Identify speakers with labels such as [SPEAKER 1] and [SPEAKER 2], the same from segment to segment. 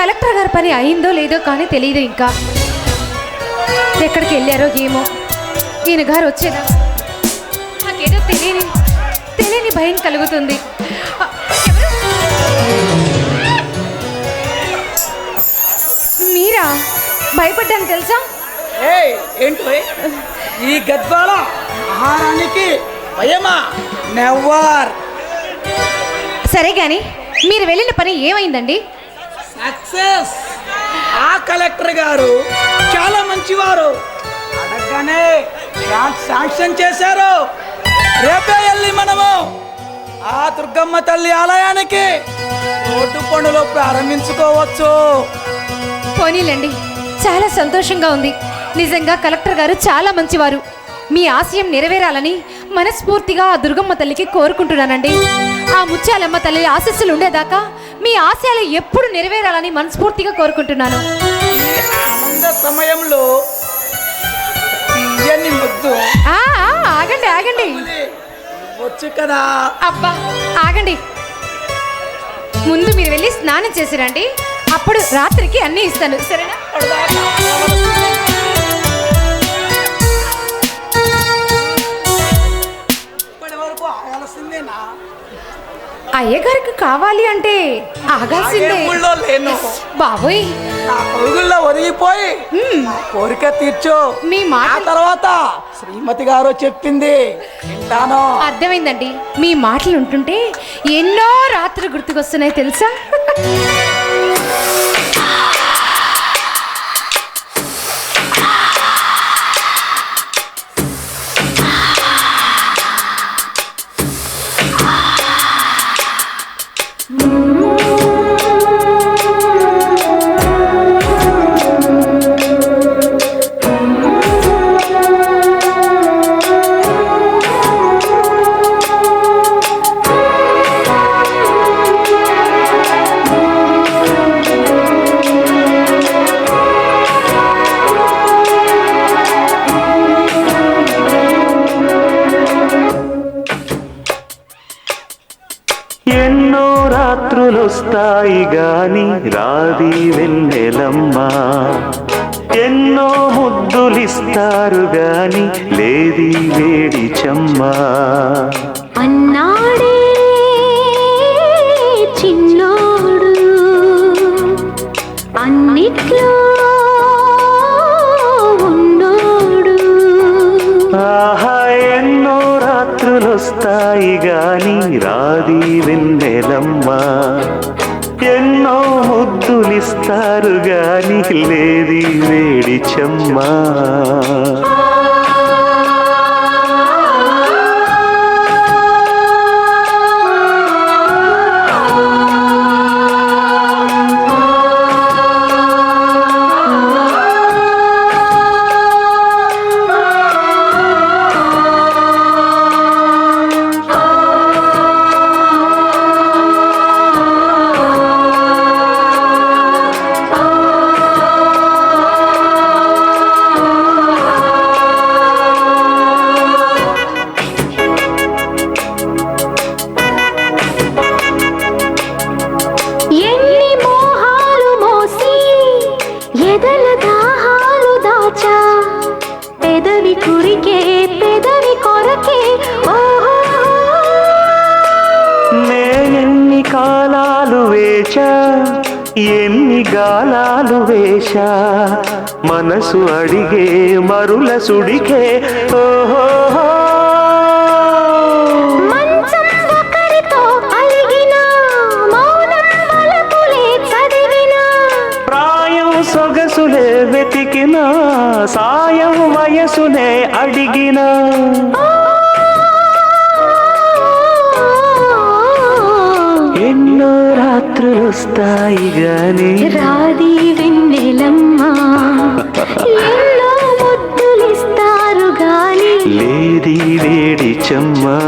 [SPEAKER 1] Collector గారి పని అయిందో లేదో కానీ తెలియదు ఇంకా. ఎక్కడికి వెళ్ళారో ఏమో. ఈయన గారు వచ్చేదా? నాకేదో తెలియని తెలియని భయం కలుగుతుంది? మీరా? భయపడ్డాను తెలుసా?
[SPEAKER 2] ఏంటి ఈ గద్వాల ఆహారానికి భయమా?
[SPEAKER 1] సరే కానీ మీరు వెళ్ళిన పని ఏమైందండి?
[SPEAKER 2] సక్సెస్ ఆ కలెక్టర్ గారు చాలా మంచివారు. అడగగానే శాంక్- శాంక్షన్ చేశారు. రేపే వెళ్ళి మనము ఆ దుర్గమ్మ తల్లి ఆలయానికి రోడ్డు పనులు ప్రారంభించుకోవచ్చు.
[SPEAKER 1] పోనీలండి. చాలా సంతోషంగా ఉంది. నిజంగా కలెక్టర్ గారు చాలా మంచివారు. మీ ఆశయం నెరవేరాలని మనస్ఫూర్తిగా ఆ దుర్గమ్మ తల్లికి కోరుకుంటున్నానండి. ఆ ముత్యాలమ్మ తల్లి ఆశస్సులు ఉండేదాకా మీ ఆశయాలు ఎప్పుడు నెరవేరాలని మనస్ఫూర్తిగా కోరుకుంటున్నాను.
[SPEAKER 2] ఆనంద సమయంలో తీయని ముద్దు.
[SPEAKER 1] ఆ, ఆ, ఆగండి ఆగండి.
[SPEAKER 2] వచ్చు కదా.
[SPEAKER 1] అబ్బా ఆగండి. ముందు మీరు వెళ్ళి స్నానం చేసిరండి అప్పుడు రాత్రికి అన్నీ ఇస్తాను. సరేనా? అయ్యగారికి కావాలి అంటే ఆగాల్సిందే.
[SPEAKER 2] లేను.
[SPEAKER 1] బాబోయ్.
[SPEAKER 2] నా పరుగుల్లో కోరిక తీర్చు.
[SPEAKER 1] మీ మాట
[SPEAKER 2] తర్వాత శ్రీమతి గారు చెప్పింది వింటాను.
[SPEAKER 1] అర్థమైందండి. మీ మాటలు ఉంటుంటే ఎన్నో రాత్రులు గుర్తుకొస్తున్నాయి తెలుసా?
[SPEAKER 3] రాత్రులొస్తాయి గాని రాది వెన్నెలమ్మ. ఎన్నో ముద్దులిస్తారు గాని లేది వేడి చెమ్మ.
[SPEAKER 4] అన్నాడే చిన్నోడు అన్నిట్లో ఉన్నోడు.
[SPEAKER 3] ఆహా ఎన్నో రాత్రులొస్తాయి గాని రాది వెన్నెలమ్మ. ఎన్నో ముద్దులిస్తారు గాని లేది వేడి చెమ్మ.
[SPEAKER 4] ఎన్ని
[SPEAKER 3] గాలాలు వేశా? మనసు అడిగే మరుల సుడికే. ఓహో! సొగసులే వెతికిన సాయం వయసునే అడిగిన. రాత్రులు వస్తాయి గాని
[SPEAKER 4] రాది వెన్నెలమ్మ ఎన్నో ముద్దులిస్తారు గాని
[SPEAKER 3] లేది వేడి చెమ్మా.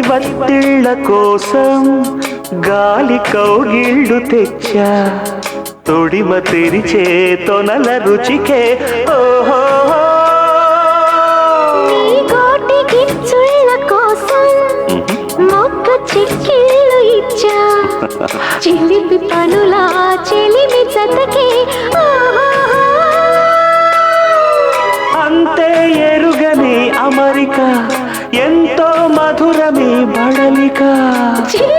[SPEAKER 3] భక్తిళ్ళ కోసం గాలి కౌగిళ్ళు తెచ్చా. తొడిమ తెరిచే తొనల రుచికే ఓహో Chicken